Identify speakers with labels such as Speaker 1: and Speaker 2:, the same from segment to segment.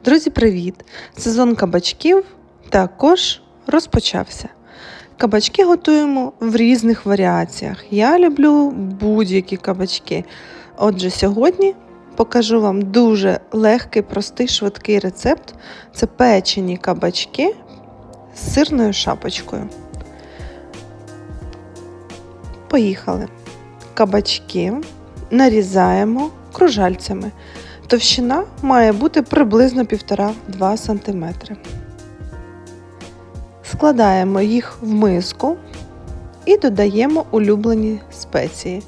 Speaker 1: Друзі, привіт! Сезон кабачків також розпочався. Кабачки готуємо в різних варіаціях. Я люблю будь-які кабачки. Отже, сьогодні покажу вам дуже легкий, простий, швидкий рецепт. Це печені кабачки з сирною шапочкою. Поїхали. Кабачки нарізаємо кружальцями. Товщина має бути приблизно 1,5-2 см. Складаємо їх в миску і додаємо улюблені спеції.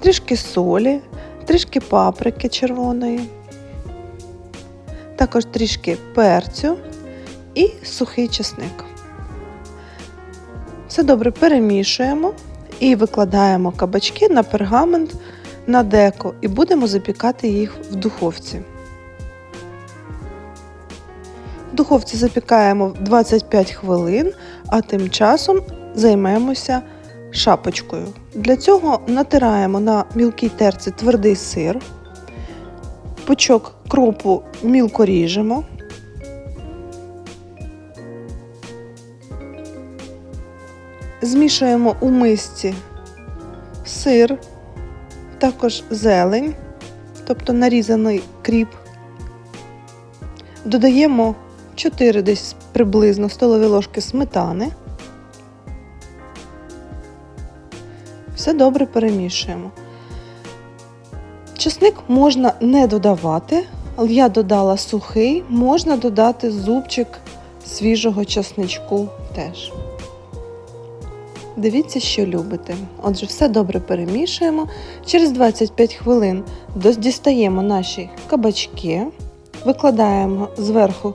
Speaker 1: Трішки солі, трішки паприки червоної, також трішки перцю і сухий чесник. Все добре перемішуємо і викладаємо кабачки на пергамент на деко і будемо запікати їх в духовці. В духовці запікаємо 25 хвилин, а тим часом займемося шапочкою. Для цього натираємо на мілкій терці твердий сир, пучок кропу мілко ріжемо. Змішуємо у мисці сир, також зелень, тобто нарізаний кріп. Додаємо 4 десь приблизно столові ложки сметани. Все добре перемішуємо. Чесник можна не додавати, але я додала сухий, можна додати зубчик свіжого чесничку теж. Дивіться, що любите. Отже, все добре перемішуємо. Через 25 хвилин дістаємо наші кабачки, викладаємо зверху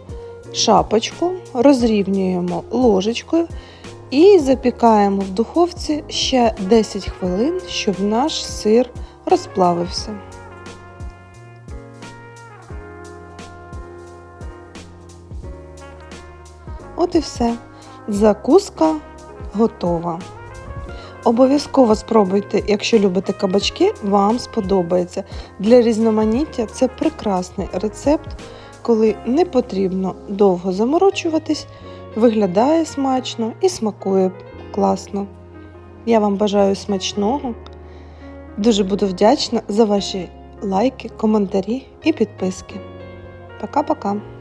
Speaker 1: шапочку, розрівнюємо ложечкою і запікаємо в духовці ще 10 хвилин, щоб наш сир розплавився. От і все. Закуска готова. Обов'язково спробуйте, якщо любите кабачки, вам сподобається. Для різноманіття це прекрасний рецепт, коли не потрібно довго заморочуватись, виглядає смачно і смакує класно. Я вам бажаю смачного. Дуже буду вдячна за ваші лайки, коментарі і підписки. Пока-пока!